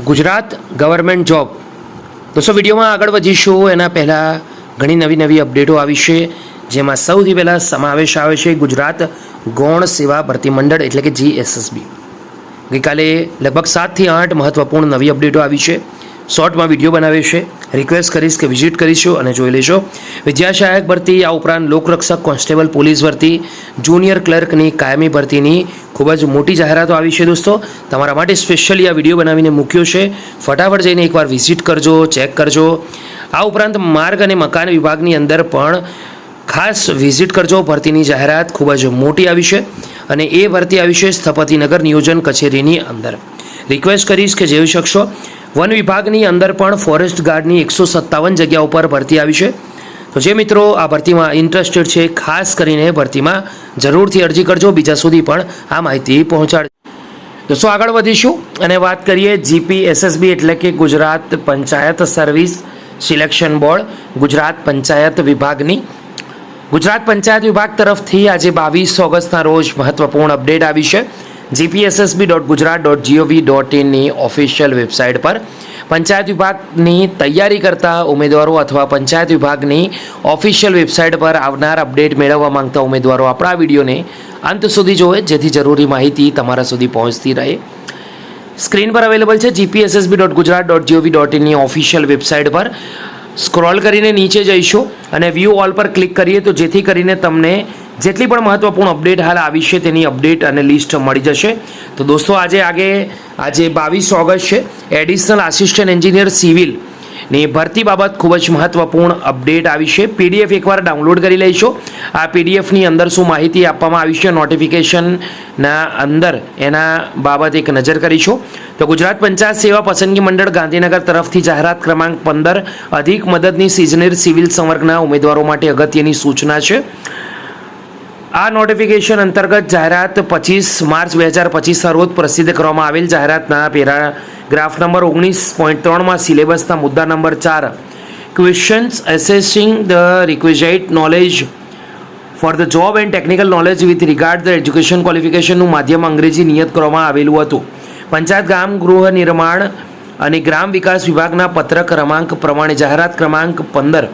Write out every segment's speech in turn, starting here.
Gujarat government job. દોસ્તો, વિડીયોમાં આગળ વધીશું. એના પહેલાં ઘણી નવી નવી અપડેટો આવી છે, જેમાં સૌથી પહેલાં સમાવેશ આવે છે ગુજરાત ગૌણ સેવા ભરતી મંડળ, એટલે કે જીએસએસબી ગઈકાલે લગભગ સાતથી આઠ મહત્ત્વપૂર્ણ નવી અપડેટો આવી છે. શોર્ટમાં વીડિયો બનાવ્યો છે. રિક્વેસ્ટ કરીશ કે વિઝિટ કરીશું અને જોઈ લેજો. વિદ્યાસહાયક ભરતી આ ઉપરાંત લોકરક્ષક કોન્સ્ટેબલ પોલીસ ભરતી જુનિયર ક્લર્કની કાયમી ભરતીની ખૂબ જ મોટી જાહેરાતો આવી છે દોસ્તો. તમારા માટે સ્પેશિયલી આ વીડિયો બનાવીને મૂક્યો છે. ફટાફટ જઈને એકવાર વિઝિટ કરજો ચેક કરજો. આ ઉપરાંત માર્ગ અને મકાન વિભાગની અંદર પણ ખાસ વિઝિટ કરજો. ભરતીની જાહેરાત ખૂબ જ મોટી આવી છે અને એ ભરતી આવી છે સ્થપતિનગર નિયોજન કચેરીની અંદર. રિક્વેસ્ટ કરીશ કે જેવી શકશો. વન વિભાગની અંદર પણ ફોરેસ્ટ ગાર્ડની એકસો સત્તાવન જગ્યા ઉપર ભરતી આવી છે. તો જે મિત્રો આ ભરતીમાં ઇન્ટરેસ્ટેડ છે, ખાસ કરીને ભરતીમાં જરૂરથી અરજી કરજો. બીજા સુધી પણ આ માહિતી પહોંચાડજો દોસ્તો આગળ વધીશું? અને વાત કરીએ જીપી એસએસબી એટલે કે Gujarat panchayat service selection board Gujarat panchayat વિભાગની. ગુજરાત પંચાયત વિભાગ તરફથી આજે બાવીસ ઓગસ્ટના રોજ મહત્વપૂર્ણ અપડેટ આવી છે. GPSSB dot Gujarat dot GOV dot ઇનની official website પર પંચાયત વિભાગની તૈયારી કરતા ઉમેદવારો અથવા પંચાયત વિભાગની ઓફિશિયલ વેબસાઇટ પર આવનાર અપડેટ મેળવવા માંગતા ઉમેદવારો આપણા વિડીયોને અંત સુધી જોવે, જેથી જરૂરી માહિતી તમારા સુધી પહોંચતી રહે. સ્ક્રીન પર અવેલેબલ છે GPSSB dot Gujarat dot GOV dot ઇનની official website પર. સ્ક્રોલ કરીને નીચે જઈશું અને વ્યૂ ઓલ પર ક્લિક કરીએ તો જેથી કરીને તમને જેટલી પણ મહત્વપૂર્ણ અપડેટ હાલ આવી છે તેની અપડેટ અને લિસ્ટ મળી જશે. તો દોસ્તો, આજે આગે, આજે બાવીસ ઓગસ્ટ છે. એડિશનલ આસિસ્ટન્ટ એન્જિનિયર સિવિલની ભરતી બાબત ખૂબ જ મહત્વપૂર્ણ અપડેટ આવી છે. પીડીએફ એકવાર ડાઉનલોડ કરી લઈશો. આ પીડીએફની અંદર શું માહિતી આપવામાં આવી છે નોટિફિકેશનના અંદર એના બાબત એક નજર કરીશું. તો ગુજરાત પંચાયત સેવા પસંદગી મંડળ ગાંધીનગર તરફથી જાહેરાત ક્રમાંક પંદર અધિક મદદની સિઝનર સિવિલ સંવર્ગના ઉમેદવારો માટે અગત્યની સૂચના છે. આ નોટિફિકેશન અંતર્ગત જાહેરાત પચીસ માર્ચ બે હજાર પચીસ સર્વોચ્ચ પ્રસિદ્ધ કરવામાં આવેલ જાહેરાતના પેરા ગ્રાફ નંબર ઓગણીસ પોઈન્ટ ત્રણમાં સિલેબસના મુદ્દા નંબર ચાર. Questions assessing the requisite knowledge for the job and technical knowledge with regard the education ક્વોલિફિકેશનનું માધ્યમ અંગ્રેજી નિયત કરવામાં આવેલું હતું. પંચાયત ગામ ગૃહ નિર્માણ અને ગ્રામ વિકાસ વિભાગના પત્ર ક્રમાંક પ્રમાણે જાહેરાત ક્રમાંક પંદર.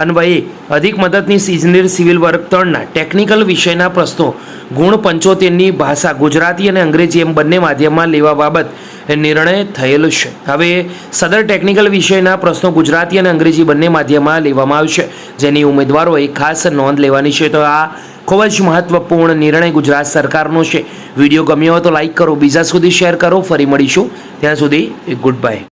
અન્વયે અધિક મદદની ઇજનેર સિવિલ વર્ગ ત્રણના ટેકનિકલ વિષયના પ્રશ્નો, ગુણ પંચોતેરની ભાષા ગુજરાતી અને અંગ્રેજી એમ બંને માધ્યમમાં લેવા બાબત નિર્ણય થયેલો છે. હવે સદર ટેકનિકલ વિષયના પ્રશ્નો ગુજરાતી અને અંગ્રેજી બંને માધ્યમમાં લેવામાં આવશે. જેની ઉમેદવારોએ ખાસ નોંધ લેવાની છે. તો આ ખૂબ જ મહત્વપૂર્ણ નિર્ણય ગુજરાત સરકારનો છે. વીડિયો ગમ્યો હોય તો લાઈક કરો, બીજા સુધી શેર કરો. ફરી મળીશું. ત્યાં સુધી, ગુડ બાય.